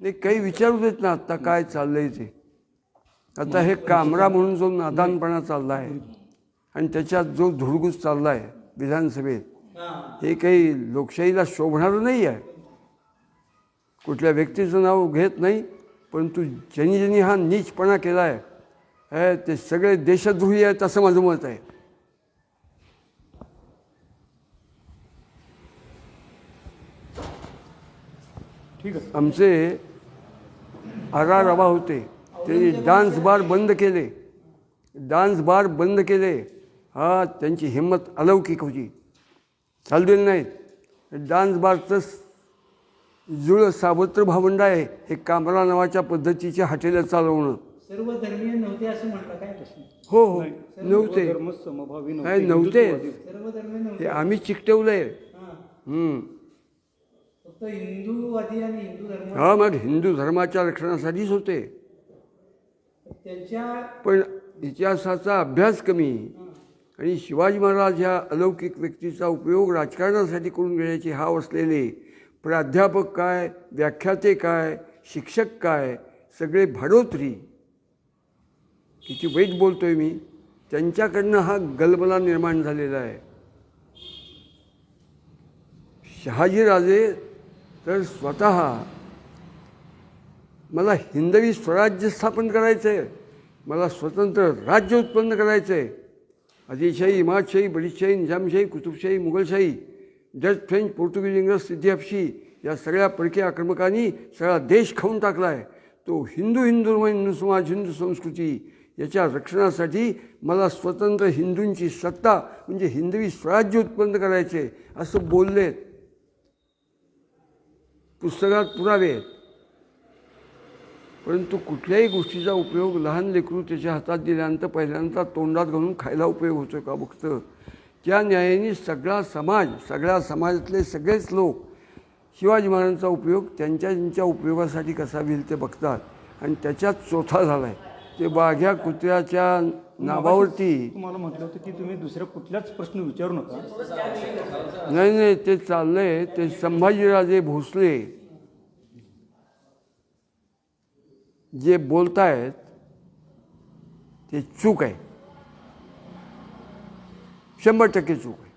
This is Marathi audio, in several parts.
नाही काही विचारू देत ना आत्ता काय चाललंय ते. आता हे कामरा म्हणून जो नादानपणा चालला आहे आणि त्याच्यात जो धुडगूस चालला आहे विधानसभेत हे काही लोकशाहीला शोभणारं नाही आहे कुठल्या व्यक्तीचं नाव घेत नाही परंतु ज्यांनी ज्यांनी हा नीचपणा केला आहे हे ते सगळे देशद्रोही आहेत असं माझं मत आहे. ठीक आहे. आमचे आरा रबा होते. त्यांनी डान्स बार बंद केले. डान्स बार बंद केले. हा त्यांची हिंमत अलौकिक होती. चालू दिली नाहीत डान्स बारचं जुळ सावत्र भावंड आहे. हे कामरा नावाच्या पद्धतीच्या हॉटेलं चालवणं. सर्व धर्मीय नव्हते असं म्हणता काय हो हो. नव्हते. नाही नव्हते. हे आम्ही चिकटवलंय. हा. हम्म. फक्त हिंदूवादी आणि हिंदू धर्म हा मग हिंदू धर्माच्या रक्षणासाठीच होते. त्यांच्या पण इतिहासाचा अभ्यास कमी आणि शिवाजी महाराज ह्या अलौकिक व्यक्तीचा उपयोग राजकारणासाठी करून घेण्याची हाव असलेले प्राध्यापक काय व्याख्याते काय शिक्षक काय सगळे भाडोत्री. किती वाईट बोलतोय मी. त्यांच्याकडनं हा गलबला निर्माण झालेला आहे. शहाजीराजे तर स्वतः मला हिंदवी स्वराज्य स्थापन करायचं आहे मला स्वतंत्र राज्य उत्पन्न करायचं आहे Adilshahi Imadshahi Badishahi Nizamshahi Qutubshahi Mughalshahi Dutch French Portuguese इंग्रज सिद्धिअपशी या सगळ्या परकीय आक्रमकांनी सगळा देश खाऊन टाकला आहे तो हिंदू हिंदू हिंदू समाज हिंदू संस्कृती याच्या रक्षणासाठी मला स्वतंत्र हिंदूंची सत्ता म्हणजे हिंदवी स्वराज्य उत्पन्न करायचे असं बोललेत. पुस्तकात पुरावे आहेत. परंतु कुठल्याही गोष्टीचा उपयोग लहान लेकरू त्याच्या हातात दिल्यानंतर पहिल्यांदा तोंडात घालून खायला उपयोग होतो का बघतं? त्या न्यायाने सगळा समाज सगळ्या समाजातले सगळेच लोक शिवाजी महाराजांचा उपयोग त्यांच्या त्यांच्या उपयोगासाठी कसा होईल ते बघतात. आणि त्याच्यात चोथा झाला आहे ते वाघ्या कुत्र्याच्या नावावरती तुम्हाला म्हटलं होतं की तुम्ही दुसऱ्या कुठल्याच प्रश्न विचारू नका. नाही नाही ते चाललंय. ते संभाजीराजे भोसले जे बोलतायत ते चूक आहे. शंभर टक्के चूक आहे.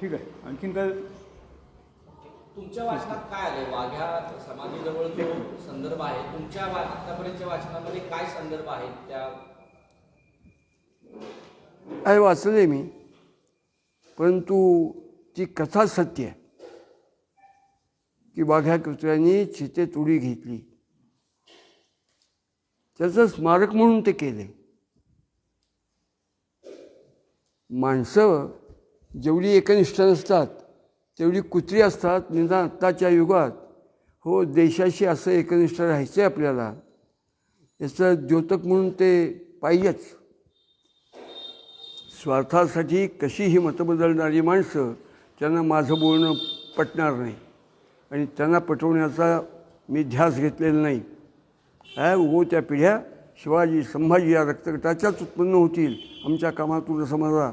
ठीक आहे. आणखीन काय? तुमच्या वाचनात काय आले वाघ्या समाधीजवळ जो संदर्भ आहे तुमच्या आतापर्यंतच्या वाचनामध्ये काय संदर्भ आहेत त्या? आहे वाचले मी परंतु ती कथा सत्य आहे. की वाघ्या कुत्र्यांनी चितेत उडी घेतली. त्याचं स्मारक म्हणून ते केले. माणसं जेवढी एकनिष्ठ नसतात तेवढी कुत्री असतात निदान आत्ताच्या युगात. हो देशाशी असं एकनिष्ठ राहायचं आहे आपल्याला. याचं द्योतक म्हणून ते पाहिजेच स्वार्थासाठी कशी ही मतं बदलणारी माणसं त्यांना माझं बोलणं पटणार नाही. आणि त्यांना पटवण्याचा मी ध्यास घेतलेला नाही. ह्या उगवत्या पिढ्या? शिवाजी संभाजी या रक्तगटाच्याच उत्पन्न होतील. आमच्या कामातून असं माझा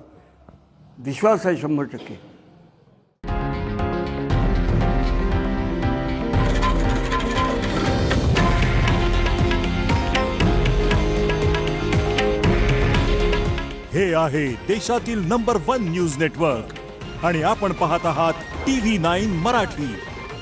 विश्वास आहे शंभर टक्के. हे आहे देशातील नंबर वन न्यूज नेटवर्क. आणि आपण पाहत आहात टी व्ही नाईन मराठी.